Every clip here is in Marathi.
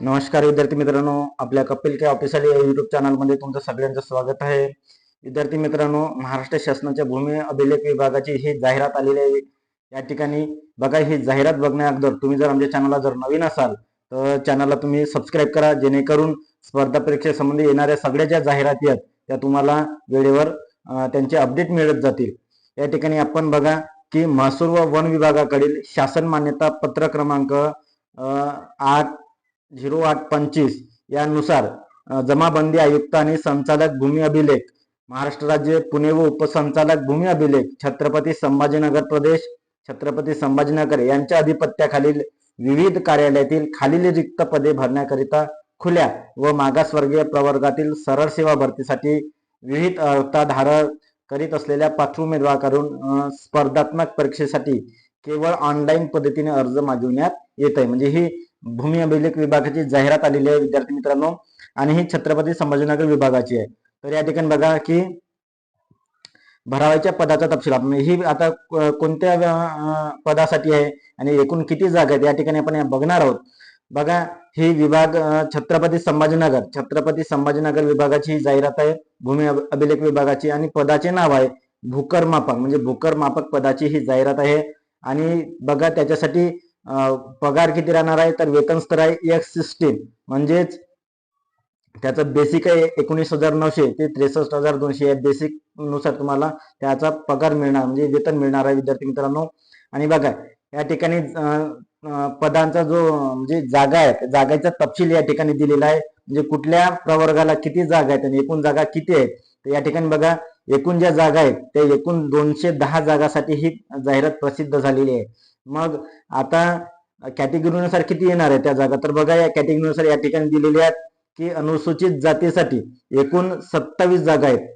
नमस्कार विद्यार्थी मित्रांनो आपल्या कपिल के ऑफिशियल या युट्यूब चॅनलमध्ये तुमचं सगळ्यांचं स्वागत आहे. विद्यार्थी मित्रांनो महाराष्ट्र शासनाच्या भूमी अभिलेख विभागाची ही जाहिरात आलेली आहे. या ठिकाणी बघा ही जाहिरात बघण्या अगोदर तुम्ही जर आमच्या चॅनलला जर नवीन असाल तर चॅनलला तुम्ही सबस्क्राईब करा जेणेकरून स्पर्धा परीक्षेसंबंधी येणाऱ्या सगळ्या ज्या जाहिराती आहेत त्या तुम्हाला वेळेवर त्यांचे अपडेट मिळत जातील. या ठिकाणी आपण बघा की महसूल व वन विभागाकडील शासन मान्यता पत्र क्रमांक आठ झिरो आठ पंचवीस यानुसार जमाबंदी आयुक्त आणि संचालक भूमी अभिलेख महाराष्ट्र राज्य पुणे व उपसंचालक भूमी अभिलेख छत्रपती संभाजीनगर प्रदेश छत्रपती संभाजीनगर यांच्या अधिपत्याखालील विविध कार्यालयातील खालील रिक्त पदे भरण्याकरिता खुल्या व मागासवर्गीय प्रवर्गातील सरळ सेवा भरतीसाठी विविध अर्हताधारक करीत असलेल्या पात्र उमेदवाराकडून स्पर्धात्मक परीक्षेसाठी केवळ ऑनलाईन पद्धतीने अर्ज मागविण्यात येत आहे म्हणजे ही भूमी अभिलेख विभागाची जाहिरात आलेली आहे विद्यार्थी मित्रांनो. आणि ही छत्रपती संभाजीनगर विभागाची आहे. तर या ठिकाणी बघा की भरावाच्या पदाचा तपशील. आपण ही आता कोणत्या पदासाठी आहे आणि एकूण किती जागा आहेत या ठिकाणी आपण बघणार आहोत. बघा ही विभाग छत्रपती संभाजीनगर. छत्रपती संभाजीनगर विभागाची ही जाहिरात आहे भूमी अभिलेख विभागाची. आणि पदाचे नाव आहे भूकर मापक म्हणजे भूकर मापक पदाची ही जाहिरात आहे. आणि बघा त्याच्यासाठी पगार किती राहणार आहे? तर वेतन स्तर आहे एक्स सिक्स्टीन म्हणजेच त्याचं बेसिक आहे एकोणीस हजार नऊशे ते त्रेसष्ट हजार दोनशे या बेसिकनुसार तुम्हाला त्याचा पगार मिळणार म्हणजे वेतन मिळणार आहे विद्यार्थी मित्रांनो. आणि बघा या ठिकाणी पदांचा जो म्हणजे जागा आहे जागेचा जागाचा तपशील या ठिकाणी दिलेला आहे. म्हणजे कुठल्या प्रवर्गाला किती जागा आहेत आणि एकूण जागा किती आहेत तर या ठिकाणी बघा एकूण ज्या जागा आहेत त्या एकूण दोनशे दहा जागासाठी ही जाहिरात प्रसिद्ध झालेली आहे. मग आता कॅटेगरीनुसार किती येणार आहे त्या जागा? तर बघा या कॅटेगरीनुसार या ठिकाणी दिलेल्या आहेत की अनुसूचित जातीसाठी एकूण सत्तावीस जागा आहेत.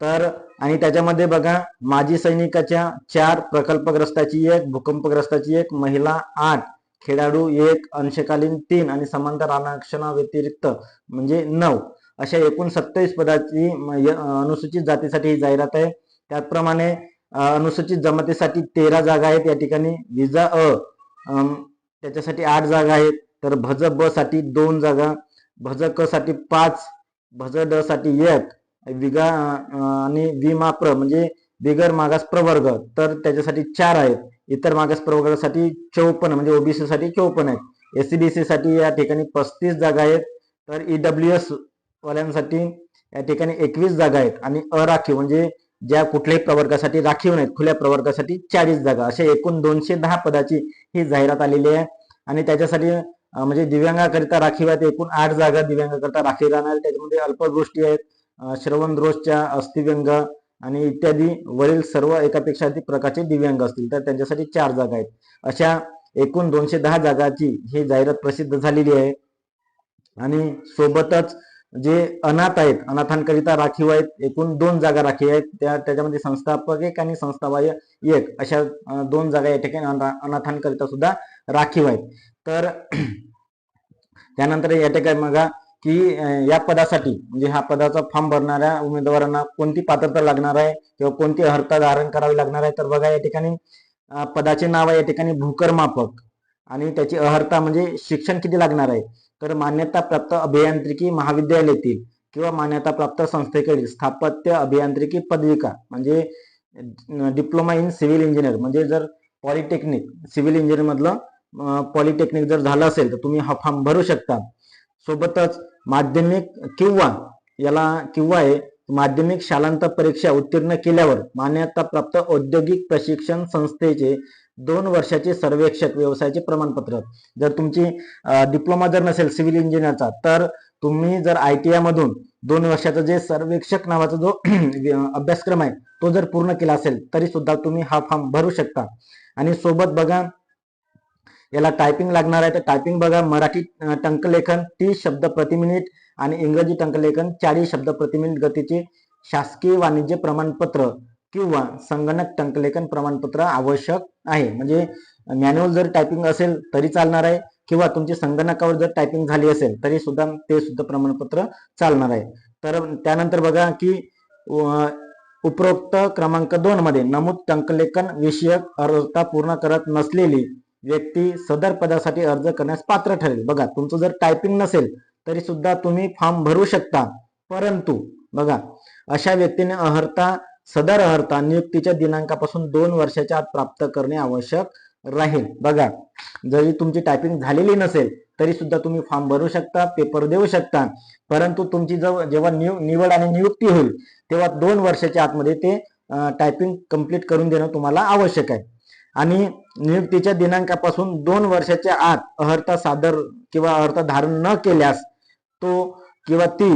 तर आणि त्याच्यामध्ये बघा माजी सैनिकाच्या चार प्रकल्पग्रस्ताची एक भूकंपग्रस्ताची एक महिला आठ खेळाडू एक अंशकालीन तीन आणि समांतर आरक्षणाव्यतिरिक्त म्हणजे नऊ. अशा एकूण सत्तावीस पदाची म- य- अनुसूचित जातीसाठी ही जाहिरात आहे. त्याचप्रमाणे अनुसूचित जमातीसाठी तेरा जागा आहेत. या ठिकाणी विजा अ त्याच्यासाठी आठ जागा आहेत. तर भज ब साठी दोन जागा भज क साठी पाच भज ड साठी एक विगा आणि विमाप्र म्हणजे बिगर मागास प्रवर्ग. तर त्याच्यासाठी चार आहेत. इतर मागास प्रवर्गासाठी चौपन्न म्हणजे ओबीसी साठी चौपन्न आहेत. एससीबीसी साठी या ठिकाणी पस्तीस जागा आहेत. तर ईडब्ल्यू एस वाल्यांसाठी या ठिकाणी एकवीस जागा आहेत आणि अराखीव म्हणजे ज्या कुठल्याही प्रवर्गासाठी राखीव नाहीत खुल्या प्रवर्गासाठी चाळीस जागा. अशा एकूण दोनशे दहा पदाची ही जाहिरात आलेली आहे. आणि त्याच्यासाठी म्हणजे दिव्यांगाकरिता राखीव आहेत एकूण आठ जागा दिव्यांगाकरिता राखीव राहणार. त्याच्यामध्ये अल्पदृष्टी आहेत श्रवण रोजच्या अस्थिव्यंग आणि इत्यादी. वरील सर्व एकापेक्षा अधिक प्रकारचे दिव्यांग असतील तर त्यांच्यासाठी चार जागा आहेत. अशा एकूण दोनशे दहा जागाची ही जाहिरात प्रसिद्ध झालेली आहे. आणि सोबतच जे अनाथ आहेत अनाथांकरिता राखीव आहेत एकूण दोन जागा राखीव आहेत त्या त्याच्यामध्ये संस्थापक एक आणि संस्थाबाह्य एक अशा दोन जागा या ठिकाणी अनाथांकरिता सुद्धा राखीव आहेत. तर त्यानंतर या ठिकाणी बघा की या पदासाठी म्हणजे हा पदाचा फॉर्म भरणाऱ्या उमेदवारांना कोणती पात्रता लागणार आहे किंवा कोणती अर्हता धारण करावी लागणार आहे? तर बघा या ठिकाणी पदाचे नाव आहे या ठिकाणी भूकर मापक आणि त्याची अर्हता म्हणजे शिक्षण किती लागणार आहे? तर मान्यता प्राप्त अभियांत्रिकी महाविद्यालयातील किंवा मान्यता प्राप्त संस्थेकडील स्थापत्य अभियांत्रिकी पदविका म्हणजे डिप्लोमा इन सिव्हिल इंजिनियर म्हणजे जर पॉलिटेक्निक सिव्हिल इंजिनियर मधलं पॉलिटेक्निक जर झालं असेल तर तुम्ही हा फॉर्म भरू शकता. सोबतच माध्यमिक किंवा याला किंवा आहे माध्यमिक शालांत परीक्षा उत्तीर्ण केल्यावर मान्यता प्राप्त औद्योगिक प्रशिक्षण संस्थेचे दोन वर्षाचे सर्वेक्षक व्यवसायाचे प्रमाणपत्र. जर तुमची डिप्लोमा जर नसेल सिव्हिल इंजिनियरचा तर तुम्ही जर आय टी आय मधून दोन वर्षाचा जे सर्वेक्षक नावाचा जो अभ्यासक्रम आहे तो जर पूर्ण केला असेल तरी सुद्धा तुम्ही हा फॉर्म भरू शकता. आणि सोबत बघा याला टायपिंग लागणार आहे तर टायपिंग बघा मराठी टंकलेखन तीस शब्द प्रति मिनिट आणि इंग्रजी टंकलेखन चाळीस शब्द प्रति मिनिट गतीचे शासकीय वाणिज्य प्रमाणपत्र. किंवा संगणक टंकलेखन प्रमाणपत्र आवश्यक आहे. म्हणजे मॅन्युअल जर टायपिंग असेल तरी चालणार आहे किंवा तुमची संगणकावर जर टायपिंग झाली असेल तरी सुद्धा ते सुद्धा प्रमाणपत्र चालणार आहे. तर त्यानंतर बघा की उपरोक्त क्रमांक दोन मध्ये नमूद टंकलेखन विषयक अर्हता पूर्ण करत नसलेली व्यक्ती सदर पदासाठी अर्ज करण्यास पात्र ठरेल. बघा तुमचं जर टायपिंग नसेल तरी सुद्धा तुम्ही फॉर्म भरू शकता. परंतु बघा अशा व्यक्तीने अर्हता सदर अर्हता नियुक्तीच्या दिनांकापासून दोन वर्षाच्या आत प्राप्त करणे आवश्यक राहील. बघा जरी तुमची टायपिंग झालेली नसेल तरी सुद्धा तुम्ही फॉर्म भरू शकता पेपर देऊ शकता. परंतु तुमची जव- जेव्हा निव निवड आणि नियुक्ती होईल तेव्हा दोन वर्षाच्या आतमध्ये ते टायपिंग कंप्लीट करून देणं तुम्हाला आवश्यक आहे. आणि नियुक्तीच्या दिनांकापासून दोन वर्षाच्या आत अर्हता सादर किंवा अर्हता धारण न केल्यास तो किंवा ती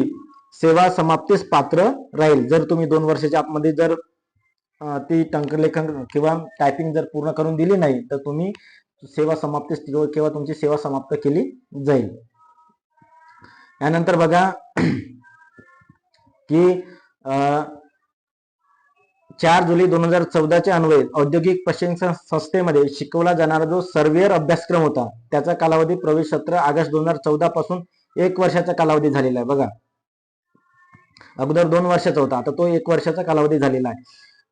सेवा समाप्तीस पात्र राहील. जर तुम्ही दोन वर्षाच्या आतमध्ये जर ती टंकलेखन किंवा टायपिंग जर पूर्ण करून दिली नाही तर तुम्ही सेवा समाप्तीस किंवा तुमची सेवा समाप्त केली जाईल. यानंतर बघा की चार जुलै दोन हजार चौदाच्या अन्वये औद्योगिक प्रशिक्षण संस्थेमध्ये शिकवला जाणारा जो सर्वेअर अभ्यासक्रम होता त्याचा कालावधी प्रवेश सत्र ऑगस्ट दोन हजार चौदा पासून एक वर्षाचा कालावधी झालेला आहे. बघा अगोदर दोन वर्षाचा होता. आता तो एक वर्षाचा कालावधी झालेला आहे.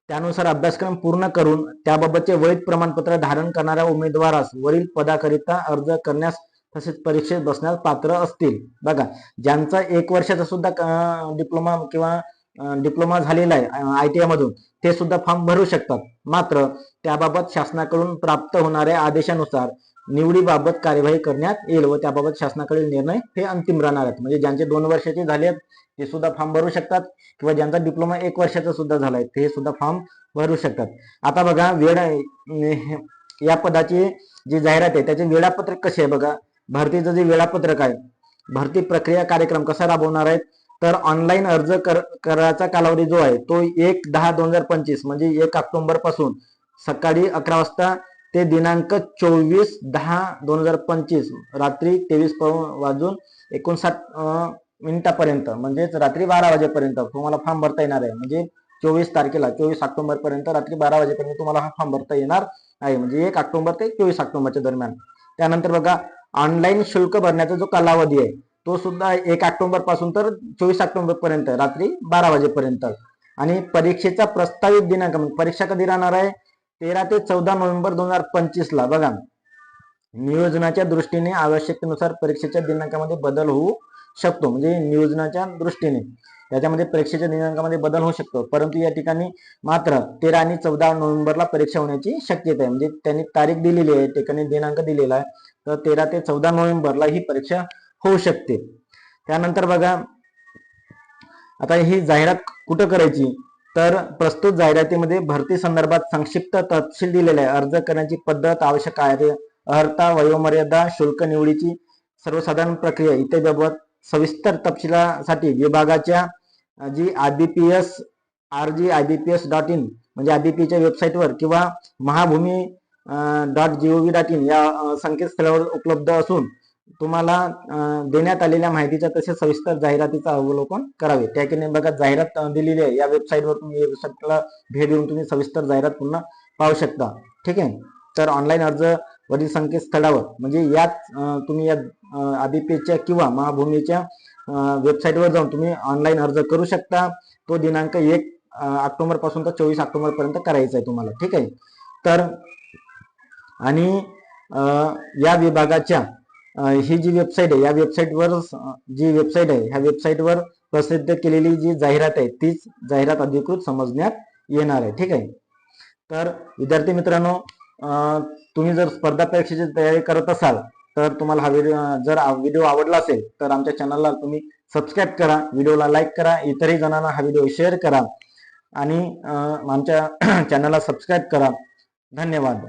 त्यानुसार अभ्यासक्रम पूर्ण करून त्याबाबतचे वैध प्रमाणपत्र धारण करणाऱ्या उमेदवारास वरील पदाकरिता अर्ज करण्यास तसेच परीक्षेत बसण्यास पात्र असतील. बघा ज्यांचा एक वर्षाचा सुद्धा डिप्लोमा किंवा डिप्लोमा झालेला आहे आय टी मधून ते सुद्धा फॉर्म भरू शकतात. मात्र त्याबाबत शासनाकडून प्राप्त होणाऱ्या आदेशानुसार निवडीबाबत कार्यवाही करण्यात येईल व त्याबाबत शासनाकडील निर्णय हे अंतिम राहणार आहेत. म्हणजे ज्यांचे दोन वर्षाचे झाले आहेत ते सुद्धा फॉर्म भरू शकतात किंवा ज्यांचा डिप्लोमा एक वर्षाचा सुद्धा झालाय ते सुद्धा फॉर्म भरू शकतात. आता बघा वेळ या पदाची जी जाहिरात आहे त्याचे वेळापत्रक कसे आहे बघा? भरतीचं जे वेळापत्रक आहे भरती प्रक्रिया कार्यक्रम कसा राबवणार आहेत? तर ऑनलाईन अर्ज कर करायचा कालावधी जो आहे तो एक दहा दोन हजार पंचवीस म्हणजे एक ऑक्टोबरपासून सकाळी अकरा वाजता ते दिनांक चोवीस दहा दोन हजार पंचवीस रात्री तेवीस वाजून एकोणसाठ मिनिटापर्यंत म्हणजेच रात्री बारा वाजेपर्यंत तुम्हाला फॉर्म भरता येणार आहे. म्हणजे चोवीस तारखेला चोवीस ऑक्टोबर पर्यंत रात्री बारा वाजेपर्यंत तुम्हाला हा फॉर्म भरता येणार आहे. म्हणजे एक ऑक्टोबर ते चोवीस ऑक्टोबरच्या दरम्यान. त्यानंतर बघा ऑनलाईन शुल्क भरण्याचा जो कालावधी आहे तो सुद्धा एक ऑक्टोबरपासून तर चोवीस ऑक्टोबर पर्यंत रात्री बारा वाजेपर्यंत. आणि परीक्षेचा प्रस्तावित दिनांक म्हणजे परीक्षा कधी राहणार आहे? तेरा ते चौदा नोव्हेंबर दोन हजार पंचवीस ला बघा. नियोजनाच्या दृष्टीने आवश्यकतेनुसार परीक्षेच्या दिनांकामध्ये बदल होऊ शकतो. म्हणजे नियोजनाच्या दृष्टीने. त्याच्यामध्ये परीक्षेच्या दिनांकामध्ये बदल होऊ शकतो. परंतु या ठिकाणी मात्र तेरा आणि चौदा नोव्हेंबरला परीक्षा होण्याची शक्यता आहे. म्हणजे त्यांनी तारीख दिलेली आहे ठिकाणी दिनांक दिलेला आहे. तर तेरा ते चौदा नोव्हेंबरला ही परीक्षा होऊ शकते. त्यानंतर बघा. आता ही जाहिरात कुठं करायची? तर प्रस्तुत जाहिरातीमध्ये भरती संदर्भात संक्षिप्त तपशील दिलेला आहे. अर्ज करण्याची पद्धत आवश्यक कार्य अर्हता वयोमर्यादा शुल्क निवडीची सर्वसाधारण प्रक्रिया इत्यादीबाबत सविस्तर तपशिलासाठी विभागाच्या G I B P S R G I B P S dot in म्हणजे आयबीपीच्या वेबसाईटवर किंवा Mahabhumi dot G O V dot in या संकेतस्थळावर उपलब्ध असून तुम्हाला देण्यात आलेल्या माहितीच्या तसेच सविस्तर जाहिरातीचं अवलोकन करावे. त्या की बघा जाहिरात दिलेली आहे. या वेबसाईटवर तुम्ही वेबसाईटला भेट देऊन तुम्ही सविस्तर जाहिरात पुन्हा पाहू शकता. ठीक आहे? तर ऑनलाईन अर्ज वरील संकेतस्थळावर म्हणजे याच तुम्ही या आदिपेच्या किंवा महाभूमीच्या वेबसाईटवर जाऊन तुम्ही ऑनलाईन अर्ज करू शकता. तो दिनांक एक ऑक्टोबरपासून तर चोवीस ऑक्टोबर पर्यंत करायचा आहे तुम्हाला. ठीक आहे? तर आणि या विभागाच्या ही जी वेबसाईट आहे या वेबसाईटवर जी वेबसाईट आहे ह्या वेबसाईटवर प्रसिद्ध केलेली जी जाहिरात आहे तीच जाहिरात अधिकृत समजण्यात येणार आहे ठीक आहे? तर विद्यार्थी मित्रांनो तुम्ही जर स्पर्धा परीक्षेची तयारी करत असाल तर तुम्हाला हा व्हिडिओ जर व्हिडिओ आवडला असेल तर आमच्या चॅनलला तुम्ही सबस्क्राईब करा व्हिडिओला लाईक करा इतरही जणांना हा व्हिडिओ शेअर करा आणि आमच्या चॅनलला सबस्क्राईब करा. धन्यवाद.